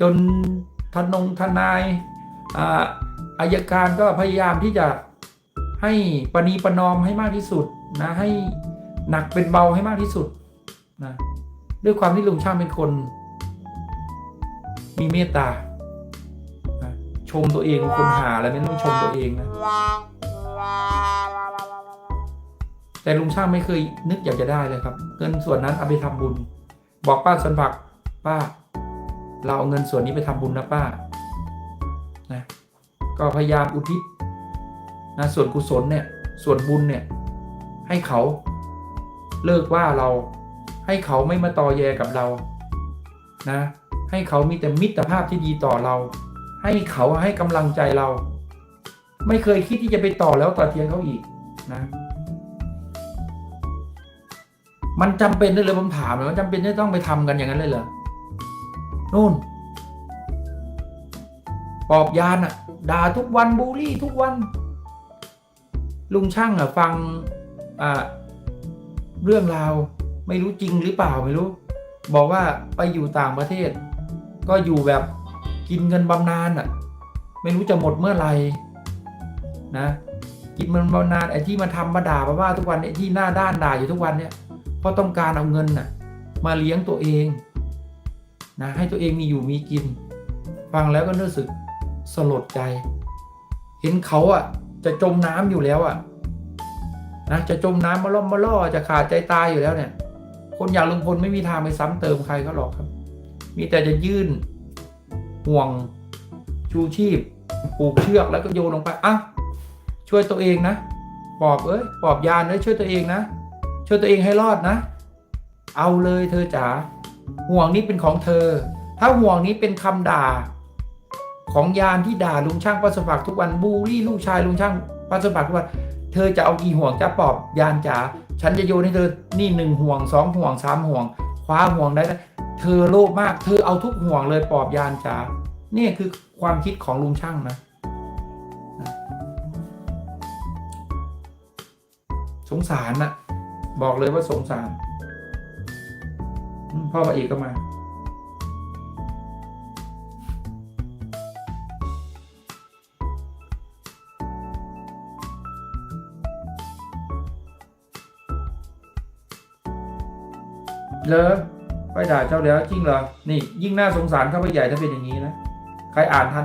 จนทนงทนายอายการก็พยายามที่จะให้ปณีประนอมให้มากที่สุดนะให้หนักเป็นเบาให้มากที่สุดนะด้วยความที่ลุงช่างเป็นคน มีเมตตานะชมตัวเองคนหาอะไรไม่ต้องชมตัวเองนะ แต่ลุงช่างไม่เคยนึกอยากจะได้เลยครับ เงินส่วนนั้นเอาไปทำบุญ บอกป้าสันผักป้า เราเอาเงินส่วนนี้ไปทำบุญนะป้านะก็พยายามอุทิศนะส่วนกุศลเนี่ยส่วนบุญเนี่ยให้เขาเลิกว่าเราให้เขาไม่มาต่อแยกับเรานะให้เขามีแต่มิตรภาพที่ดีต่อเรา ให้เขาให้กำลังใจเรา ไม่เคยคิดที่จะไปต่อแล้วต่อเทียงเขาอีกนะมันจำเป็นด้วยเลยผมถามเลยว่าจำเป็นที่ต้องไปทำกันอย่างนั้นเลยเหรอ นู่น ปอบยานอะด่าทุกวันบูลลี่ทุกวัน ลุงช่างอะฟังอ่าเรื่องราวไม่รู้จริงหรือเปล่าไม่รู้ บอกว่าไปอยู่ต่างประเทศ ก็อยู่แบบกินเงินบำนาญอะไม่รู้จะหมดเมื่อไหร่นะ กินเงินบำนาญไอ้ที่มาทำมาด่ามาว่าทุกวันไอ้ที่หน้าด้านด่าอยู่ทุกวันเนี่ยเพราะต้องการเอาเงินน่ะ มาเลี้ยงตัวเอง นะให้ตัวเองมีอยู่มีกิน ฟังแล้วก็รู้สึกสลดใจ เห็นเขาอะ จะจมน้ำอยู่แล้วอะนะจะจมน้ำมาล่อมมาล่อจะขาดใจตายอยู่แล้วเนี่ย คนอย่างลุงพลไม่มีทางไปซ้ำเติมใครเขาหรอกครับ มีแต่จะยื่นห่วงชูชีพผูกเชือกแล้วก็โยนลงไปอะช่วยตัวเองนะปอบเอ้ยปอบยานเอ้ยช่วยตัวเองนะ ช่วยตัวเองให้รอดนะ เอาเลยเธอจ๋า ห่วงนี้เป็นของเธอ ถ้าห่วงนี้เป็นคำด่า ของยานที่ด่าลุงช่างปัสปักทุกวันบูลลี่ลูกชายลุงช่างปัสปักทุกวันเธอจะเอากี่ห่วงจะปอบยานจ๋าฉันจะโยนให้เธอนี่หนึ่งห่วงสองห่วงสามห่วงคว้าห่วงได้ เธอโลภมาก เธอเอาทุกห่วงเลยปอบยานจ๋านี่คือความคิดของลุงช่างนะสงสารนะบอกเลยว่าสงสาร พ่อพระเอกก็มา เลอไปด่าเจ้าแล้วจริงเหรอ นี่ยิ่งน่าสงสารเข้าไปใหญ่ถ้าเป็นอย่างนี้นะ ใครอ่านทัน